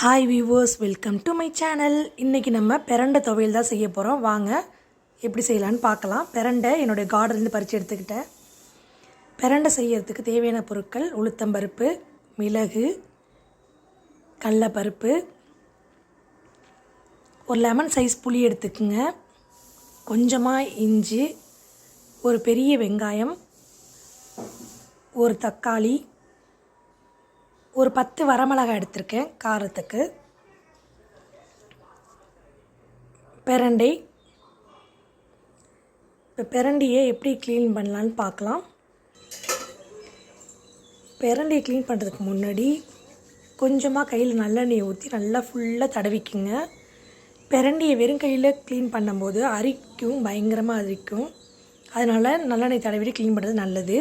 Hi viewers welcome to my channel இன்றைக்கி நம்ம பெரண்டை துவையல் தான் செய்ய போகிறோம் வாங்க எப்படி செய்யலான்னு பார்க்கலாம். பெரண்டை என்னுடைய கார்டன்லேருந்து பறித்து எடுத்துக்கிட்டேன். பெரண்டை செய்யறதுக்கு தேவையான பொருட்கள் உளுத்தம்பருப்பு மிளகு கடலப்பருப்பு ஒரு லெமன் சைஸ் புளி எடுத்துக்குங்க. கொஞ்சமாக இஞ்சி ஒரு பெரிய வெங்காயம் ஒரு தக்காளி ஒரு பத்து வரமிளகாய் எடுத்திருக்கேன் காரத்துக்கு. பிரண்டை. இப்போ பிரண்டியை எப்படி க்ளீன் பண்ணலான்னு பார்க்கலாம். பிரண்டையை க்ளீன் பண்ணுறதுக்கு முன்னாடி கொஞ்சமாக கையில் நல்லெண்ணெயை ஊற்றி நல்லா ஃபுல்லாக தடவிக்குங்க. பிரண்டியை வெறும் கையில் க்ளீன் பண்ணும்போது அரிக்கும் பயங்கரமாக அரிக்கும். அதனால் நல்லெண்ணெய் தடவிட்டு க்ளீன் பண்ணுறது நல்லது.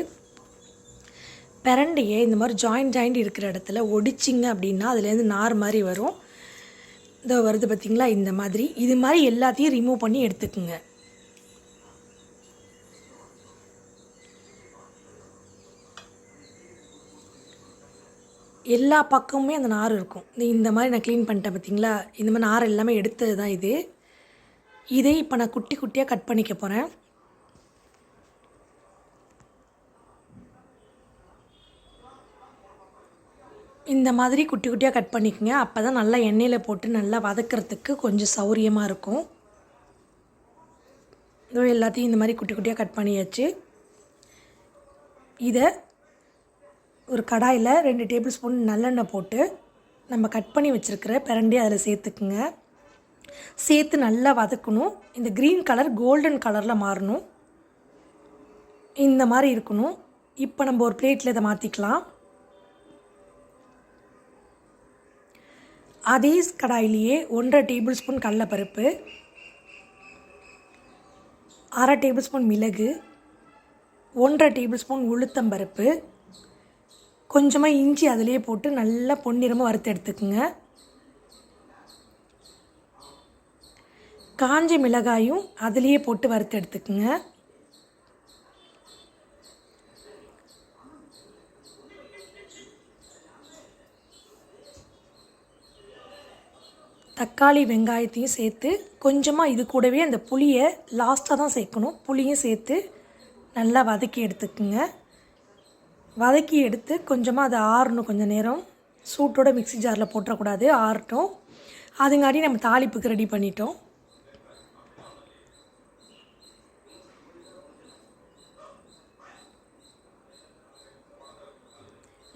பிரண்டையை இந்த மாதிரி ஜாயிண்ட் ஜாயிண்ட் இருக்கிற இடத்துல ஒடிச்சிங்க அப்படின்னா அதுலேருந்து நார் மாதிரி வரும். இதோ வருது பார்த்திங்களா? இந்த மாதிரி. இது மாதிரி எல்லாத்தையும் ரிமூவ் பண்ணி எடுத்துக்குங்க. எல்லா பக்கமுமே அந்த நார் இருக்கும். இந்த- இந்த மாதிரி நான் க்ளீன் பண்ணிட்டேன் பார்த்தீங்களா? இந்த மாதிரி நார் எல்லாமே எடுத்தது தான் இது. இதை இப்போ நான் குட்டி குட்டியாக கட் பண்ணிக்க போகிறேன் இந்த மாதிரி குட்டி குட்டியாக கட் பண்ணிக்கோங்க. அப்போ தான் நல்லா எண்ணெயில் போட்டு நல்லா வதக்கிறதுக்கு கொஞ்சம் சௌரியமாக இருக்கும். இதோ எல்லாத்தையும் இந்த மாதிரி குட்டி குட்டியாக கட் பண்ணியாச்சு. இதை ஒரு கடாயில் ரெண்டு டேபிள் ஸ்பூன் நல்லெண்ணெய் போட்டு நம்ம கட் பண்ணி வச்சுருக்கிற பிரண்டி அதில் சேர்த்துக்குங்க. சேர்த்து நல்லா வதக்கணும். இந்த க்ரீன் கலர் கோல்டன் கலரில் மாறணும். இந்த மாதிரி இருக்கணும். இப்போ நம்ம ஒரு பிளேட்டில் இதை மாற்றிக்கலாம் அதே கடாயிலேயே ஒன்றரை டேபிள் ஸ்பூன் கடலப்பருப்பு அரை டேபிள் ஸ்பூன் மிளகு ஒன்றரை டேபிள் ஸ்பூன் உளுத்தம்பருப்பு கொஞ்சமாக இஞ்சி அதிலே போட்டு நல்லா பொன்னிறமாக வறுத்து எடுத்துக்குங்க. காஞ்ச மிளகாயும் அதிலேயே போட்டு வறுத்து எடுத்துக்குங்க. தக்காளி வெங்காயத்தையும் சேர்த்து கொஞ்சமாக இது கூடவே அந்த புளியை லாஸ்ட்டாக தான் சேர்க்கணும். புளியும் சேர்த்து நல்லா வதக்கி எடுத்துக்குங்க. வதக்கி எடுத்து கொஞ்சமாக அதை ஆறணும் கொஞ்சம் நேரம். சூட்டோட மிக்ஸி ஜாரில் போட்டுறக்கூடாது ஆறட்டும். அதுங்காடி நம்ம தாளிப்புக்கு ரெடி பண்ணிட்டோம்.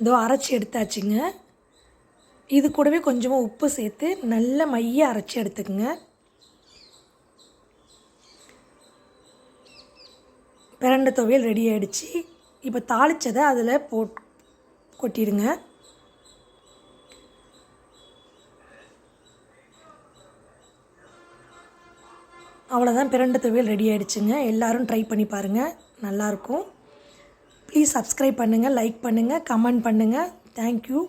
இதோ அரைச்சி எடுத்தாச்சுங்க. இது கூடவே கொஞ்சமாக உப்பு சேர்த்து நல்ல மைய அரைச்சி எடுத்துக்கோங்க. பிரண்டை துவையல் ரெடி ஆகிடுச்சு இப்போ தாளித்ததை அதில் போட் கொட்டிடுங்க. அவ்வளோதான் பிரண்டை துவையல் ரெடி ஆகிடுச்சுங்க எல்லோரும் ட்ரை பண்ணி பாருங்கள் நல்லாயிருக்கும் ப்ளீஸ் சப்ஸ்கிரைப் பண்ணுங்கள் லைக் பண்ணுங்கள் கமெண்ட் பண்ணுங்கள் தேங்க்யூ